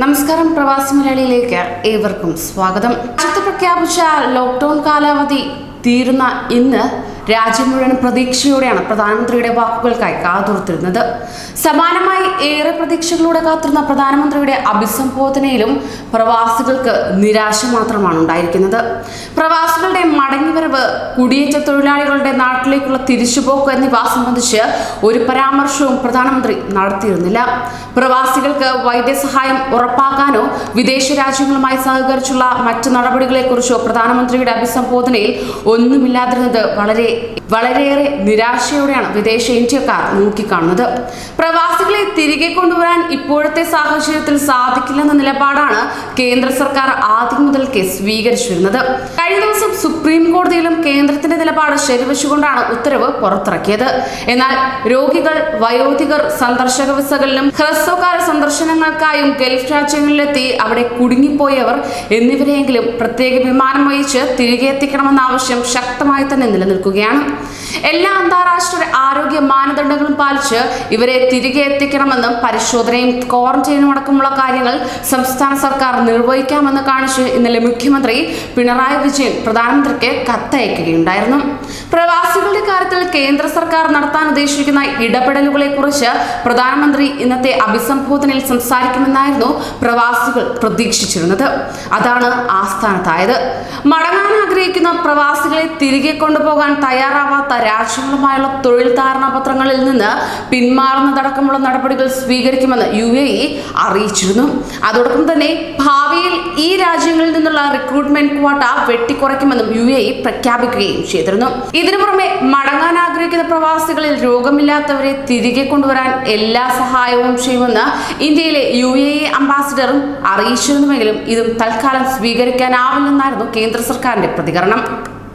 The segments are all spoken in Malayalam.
നമസ്കാരം പ്രവാസി മലയാളിയിലേക്ക് ഏവർക്കും സ്വാഗതം. പ്രഖ്യാപിച്ച ലോക്ക്ഡൌൺ കാലാവധി തീരുന്ന ഇന്ന് രാജ്യം മുഴുവൻ പ്രതീക്ഷയോടെയാണ് പ്രധാനമന്ത്രിയുടെ വാക്കുകൾക്കായി കാതോർത്തിരുന്നത്. സമാനമായി ഏറെ പ്രതീക്ഷകളോടെ കാത്തിരുന്ന പ്രധാനമന്ത്രിയുടെ അഭിസംബോധനയിലും പ്രവാസികൾക്ക് നിരാശ മാത്രമാണ് ഉണ്ടായിരിക്കുന്നത്. പ്രവാസികളുടെ മടങ്ങിവരവ് കുടിയേറ്റ തൊഴിലാളികളുടെ നാട്ടിലേക്കുള്ള തിരിച്ചുപോക്ക് എന്നിവ സംബന്ധിച്ച് ഒരു പരാമർശവും പ്രധാനമന്ത്രി നടത്തിയിരുന്നില്ല. പ്രവാസികൾക്ക് വൈദ്യസഹായം ഉറപ്പാക്കാനോ വിദേശ രാജ്യങ്ങളുമായി സഹകരിച്ചുള്ള മറ്റ് നടപടികളെക്കുറിച്ചോ പ്രധാനമന്ത്രിയുടെ അഭിസംബോധനയിൽ ഒന്നുമില്ലാതിരുന്നത് വളരെ വളരെയേറെ നിരാശയോടെയാണ് വിദേശ ഇന്ത്യക്കാർ നോക്കിക്കാണുന്നത്. പ്രവാസികളെ തിരികെ കൊണ്ടുവരാൻ ഇപ്പോഴത്തെ സാഹചര്യത്തിൽ സാധിക്കില്ലെന്ന നിലപാടാണ് കേന്ദ്ര സർക്കാർ ആദ്യം മുതൽക്കേ സ്വീകരിച്ചിരുന്നത് കഴിഞ്ഞ ദിവസം സുപ്രീം കോടതിയിലും കേന്ദ്രത്തിന്റെ നിലപാട് ശരിവച്ചുകൊണ്ടാണ് ഉത്തരവ് പുറത്തിറക്കിയത്. എന്നാൽ രോഗികൾ വയോധികർ സന്ദർശക വിസകളിലും ഹ്രസ്വകാല സന്ദർശനങ്ങൾക്കായും ഗൾഫ് രാജ്യങ്ങളിലെത്തി അവിടെ കുടുങ്ങിപ്പോയവർ എന്നിവരെയെങ്കിലും പ്രത്യേക വിമാനം വഹിച്ച് തിരികെ എത്തിക്കണമെന്ന ആവശ്യം ശക്തമായി തന്നെ നിലനിൽക്കുകയാണ്. എല്ലാ അന്താരാഷ്ട്ര ആരോഗ്യ മാനദണ്ഡങ്ങളും പാലിച്ച് ഇവരെ തിരികെ എത്തിക്കണമെന്നും പരിശോധനയും ക്വാറന്റൈനും അടക്കമുള്ള കാര്യങ്ങൾ സംസ്ഥാന സർക്കാർ നിർവഹിക്കാമെന്ന് കാണിച്ച് ഇന്നലെ മുഖ്യമന്ത്രി പിണറായി വിജയൻ പ്രധാനമന്ത്രിക്ക് കത്തയക്കുകയുണ്ടായിരുന്നു. പ്രവാസികളുടെ കാര്യത്തിൽ കേന്ദ്ര സർക്കാർ നടത്താൻ ഉദ്ദേശിക്കുന്ന ഇടപെടലുകളെ കുറിച്ച് പ്രധാനമന്ത്രി ഇന്നത്തെ അഭിസംബോധനയിൽ സംസാരിക്കുമെന്നായിരുന്നു പ്രവാസികൾ പ്രതീക്ഷിച്ചിരുന്നത്. അതാണ് ആസ്ഥാനത്തായത്. മടങ്ങാൻ ആഗ്രഹിക്കുന്ന പ്രവാസികളെ തിരികെ കൊണ്ടുപോകാൻ തയ്യാറാവാത്ത രാജ്യങ്ങളുമായുള്ള തൊഴിൽ ധാരണാപത്രങ്ങളിൽ നിന്ന് പിന്മാറുന്നതടക്കമുള്ള നടപടികൾ സ്വീകരിക്കുമെന്ന് യു എ ഇ അറിയിച്ചിരുന്നു. അതോടൊപ്പം തന്നെ ഭാവിയിൽ ഈ രാജ്യങ്ങളിൽ നിന്നുള്ള റിക്രൂട്ട്മെന്റ് ക്വാട്ട വെട്ടിക്കുറയ്ക്കുമെന്നും യു എ ഇ പ്രഖ്യാപിക്കുകയും ചെയ്തിരുന്നു. ഇതിനു പുറമെ മടങ്ങാൻ ആഗ്രഹിക്കുന്ന പ്രവാസികളിൽ രോഗമില്ലാത്തവരെ തിരികെ കൊണ്ടുവരാൻ എല്ലാ സഹായവും ചെയ്യുമെന്ന് ഇന്ത്യയിലെ യു എ ഇ അംബാസിഡറും അറിയിച്ചിരുന്നുവെങ്കിലും ഇതും തൽക്കാലം സ്വീകരിക്കാനാവില്ലെന്നായിരുന്നു കേന്ദ്ര സർക്കാരിന്റെ പ്രതികരണം.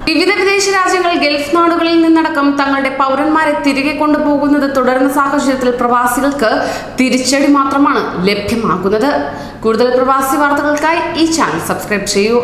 വിവിധ വിദേശ രാജ്യങ്ങൾ ഗൾഫ് നാടുകളിൽ നിന്നടക്കം തങ്ങളുടെ പൗരന്മാരെ തിരികെ കൊണ്ടുപോകുന്നത് തുടരുന്ന സാഹചര്യത്തിൽ പ്രവാസികൾക്ക് തിരിച്ചടി മാത്രമാണ് ലഭ്യമാകുന്നത്. കൂടുതൽ പ്രവാസി വാർത്തകൾക്കായി ഈ ചാനൽ സബ്സ്ക്രൈബ് ചെയ്യൂ.